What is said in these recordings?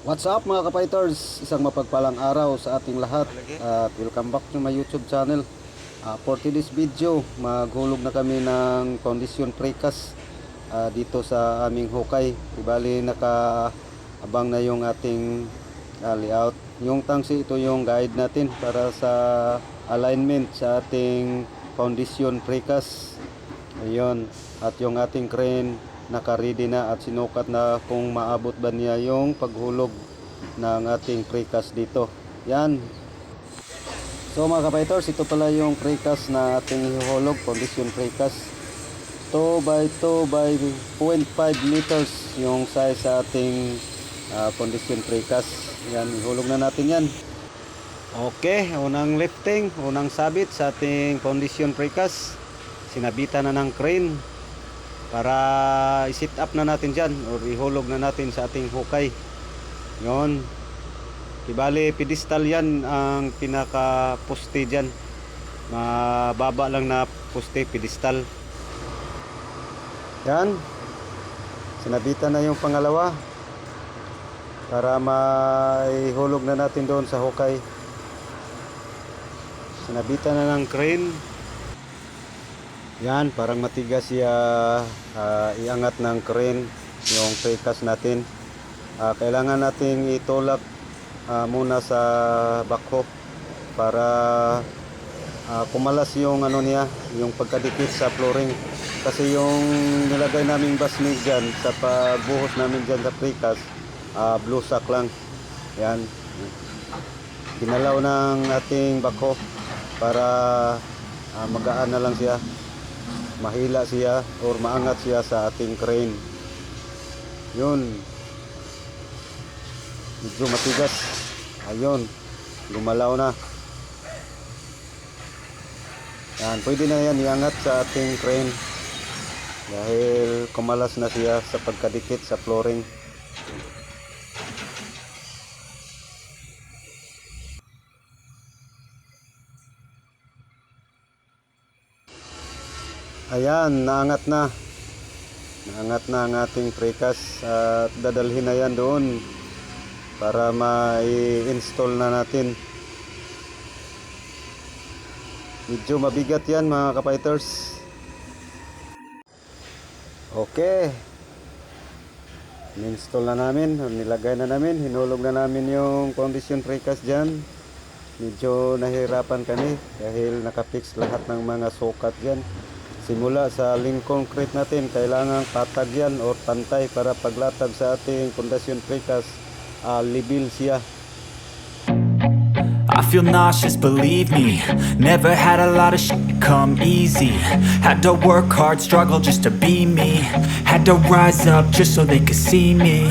What's up mga kapighters? Isang mapagpalang araw sa ating lahat at welcome back to my YouTube channel. Ah, for today's video, maghulog na kami ng condition precast ah, dito sa aming hukay. Ibali nakaabang na yung ating ah, layout. Yung tangsi ito yung guide natin para sa alignment sa ating foundation precast. Ayun. At yung ating crane naka-ready na at sinukat na kung maabot ba niya yung paghulog ng ating precast dito. Yan. So mga kapiters, ito pala yung precast na ating ihulog, condition precast. 2 by 2 by 0.5 meters yung size sa ating ah, condition precast. Yan, ihulog na natin yan. Okay, unang lifting, unang sabit sa ating foundation precast. Sinabitan na ng crane para i-sit up na natin dyan or ihulog na natin sa ating hukay. Yon. Ibali, pedestal yan ang pinaka poste dyan. Mababa lang na poste, pedestal. Yan. Sinabitan na yung pangalawa para maihulog na natin doon sa hukay. Sinabitan na ng crane. Yan, parang matigas siya ah, iangat ng crane yung precast natin. Ah, kailangan nating itulak ah, muna sa backhoe para ah, kumalas yung ano niya, yung pagkadikit sa flooring. Kasi yung nilagay naming basnig dyan sa pagbuhos namin dyan sa precast, ah, blue sack lang. Yan. Kinalaw ng ating backhoe para ah, magaan na lang siya mahila siya or maangat siya sa ating crane. Yun. Medyo matigas. Ayun. Gumalaw na. Yan, pwede na yan iangat sa ating crane. Dahil kumalas na siya sa pagkadikit sa flooring. Ayan, naangat na. Naangat na ang ating precast at dadalhin na yan doon para ma-install na natin. Medyo mabigat yan mga kapighters. Okay. In-install na namin, nilagay na namin, hinulog na namin yung condition precast dyan. Medyo nahirapan kami dahil nakapix lahat ng mga sukat dyan. Simula sa link concrete natin, kailangan patag yan or pantay para paglatag sa ating pundasyon precast, uh, libil siya. I feel nauseous, believe me. Never had a lot of shit come easy. Had to work hard, struggle just to be me. Had to rise up just so they could see me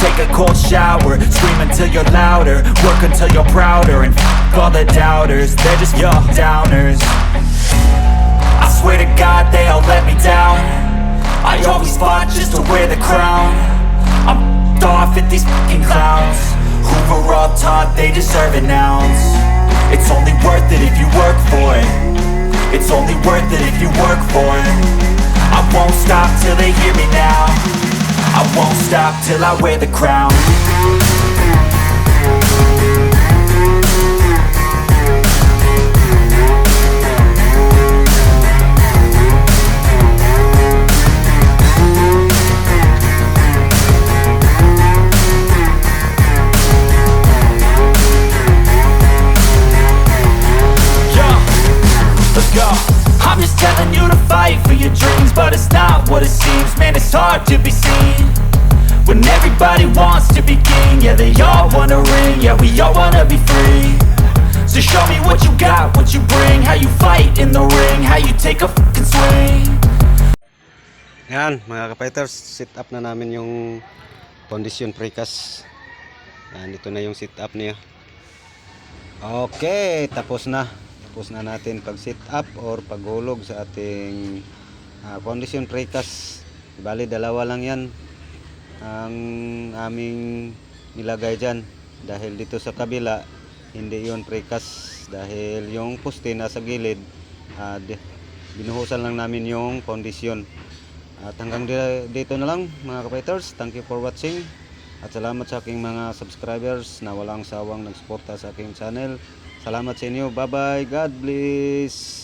Take a cold shower Scream until you're louder Work until you're prouder And f*** all the doubters They're just your downers. I swear to God they all let me down. I always fought just to wear the crown. I'm f***ed off at these fucking clowns. Who were all they deserve an ounce. It's only worth it if you work for it. It's only worth it if you work for it. I won't stop till they hear me now I won't stop till I wear the crown. I'm just telling you to your dreams, but it's not what it seems. Man, it's hard to be seen when everybody wants to be king. Yeah, they all wanna ring. Yeah, we all wanna be free. So show me what you got, what you bring, how you fight in the ring, how you take a fucking swing. Yan, mga kapighters, sit up na namin yung condition precast. Yan, ito na yung sit up niya. Okay, tapos na. Tapos na natin pag sit up or paghulog sa ating ah, condition precast. Bali, dalawa lang yan ang aming nilagay dyan. Dahil dito sa kabila, hindi yon precast. Dahil yung poste nasa gilid, di- binuhusan lang namin yung condition. At hanggang di- dito na lang mga kapiters. Thank you for watching. At salamat sa aking mga subscribers na walang sawang nagsuporta sa aking channel. Salamat sa inyo. Bye-bye. God bless.